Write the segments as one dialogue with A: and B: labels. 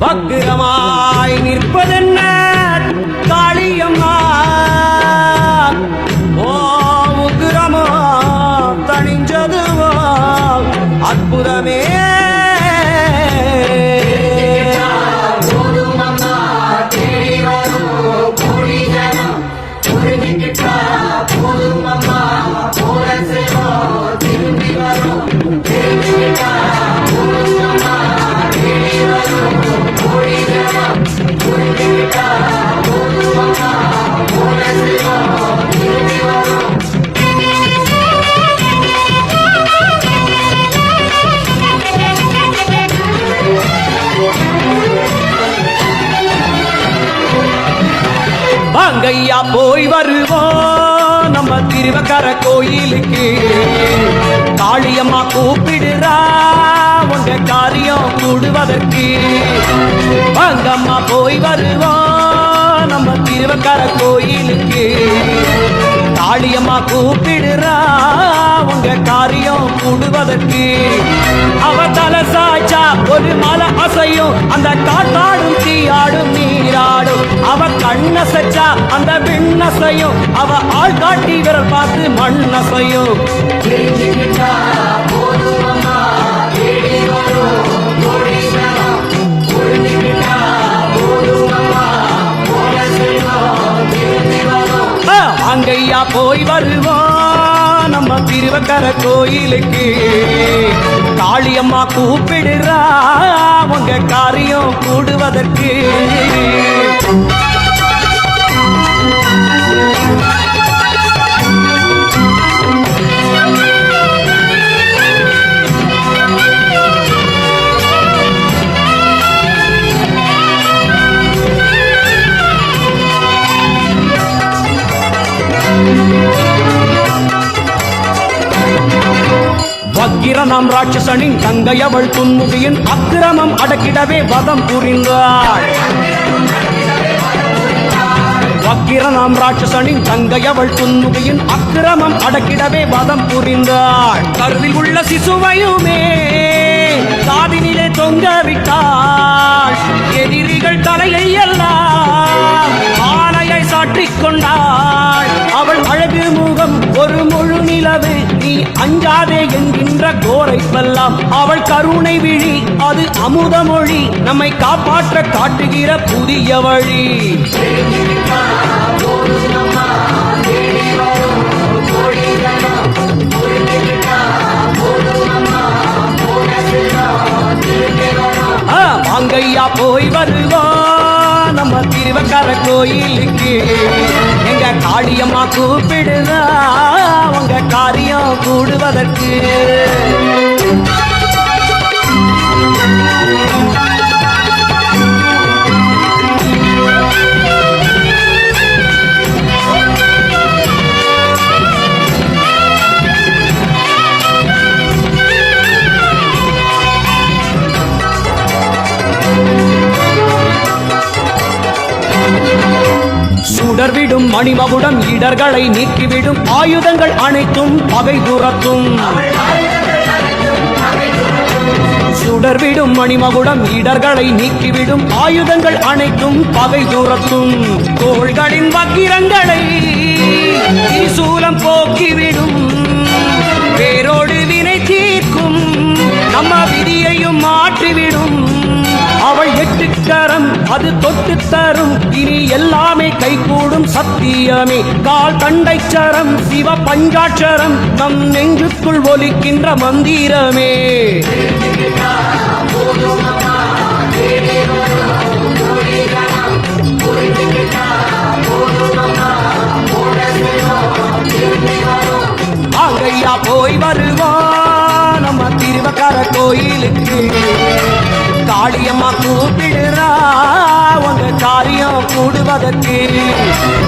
A: வக்கிரமாய் நிற்பதென்ன? காளியம்மா. ஓ உக்கிரமா தணிஞ்சதுவோ. அற்புதமே வாங்கய்யா போய் வருவோம் நம்ம திருவக்கர கோயிலுக்கு. காளியம்மா கூப்பிடுறா. உங்க காரியம் கூடுவதற்கு. வாங்கம்மா போய் வருவோம் நம்ம திருவக்கர கோயிலுக்கு. காளியம்மா கூப்பிடுறா. உங்க காரியம் கூடுவதற்கு. அவ தலை சாய்ச்சா ஒரு மலை அசையும். அந்த காட்டாடும் தீயாடும் நீரா. அவ கண்ணசைச்சா அந்த விண்ணசையும். அவ ஆள் காட்டி விரல் பார்த்து மண்ணசையும். அங்கையா போய் வருவோம் நம்ம திருவக்கர கோயிலுக்கு. காளியம்மா கூப்பிடுறா. உங்க காரியம் கூடுவதற்கு. வக்கிரனாம் ராட்சசனின் தங்கையவள் துன்முகியின் அக்கிரமம் அடக்கிடவே வதம் புரிந்தாள். வக்கிரனாம் ராட்சசனின் தங்கை அவள் துன்முகியின் அக்கிரமம் அடக்கிடவே வதம் புரிந்தாள். கருவில் உள்ள சிசுவையுமே காதினிலே தொங்க விட்டாள். முகம் ஒரு முழு நிலவு. நீ அஞ்சாதே என்கின்ற கோரை வெல்லாம் அவள் கருணை விழி அது அமுத மொழி. நம்மை காப்பாற்ற காட்டுகிற புதிய வழி. ஆ, போய் வருவா. நம்ம திருவக்கார கோயிலுக்கு. கூப்பிடுதா? உங்க காரியம் கூடுவதற்கு. சுடர்விடும் மணிமகுடம் இடர்களை நீக்கிவிடும் ஆயுதங்கள் அனைத்தும் பகை துரத்தும். சுடர்விடும் மணிமகுடம் இடர்களை நீக்கிவிடும் ஆயுதங்கள் அனைத்தும் பகை துரத்தும். தோள்களின் வக்கிரங்களை சூலம் தொட்டு தரும் இனி எல்லாமே கைகூடும் சத்தியமே. கால் தண்டைச்சரம் சிவ பஞ்சாட்சரம் நம் நெஞ்சுக்குள் ஒலிக்கின்ற மந்திரமே. ஆங்கையா போய் வருவான் நம்ம திருவக்கார கோயிலுக்கு. காளியம்மா கூப்பிடுறா. உங்க காரியம் கூடுவதற்கு.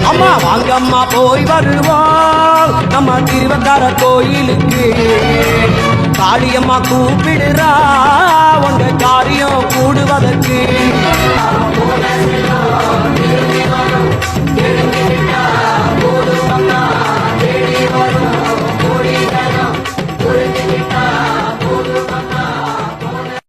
A: அம்மா வாங்கம்மா போய் வருவோம் நம்ம திருவந்தார கோயிலுக்கு. காளியம்மா கூப்பிடுறா உங்க காரியம் கூடுவதற்கு.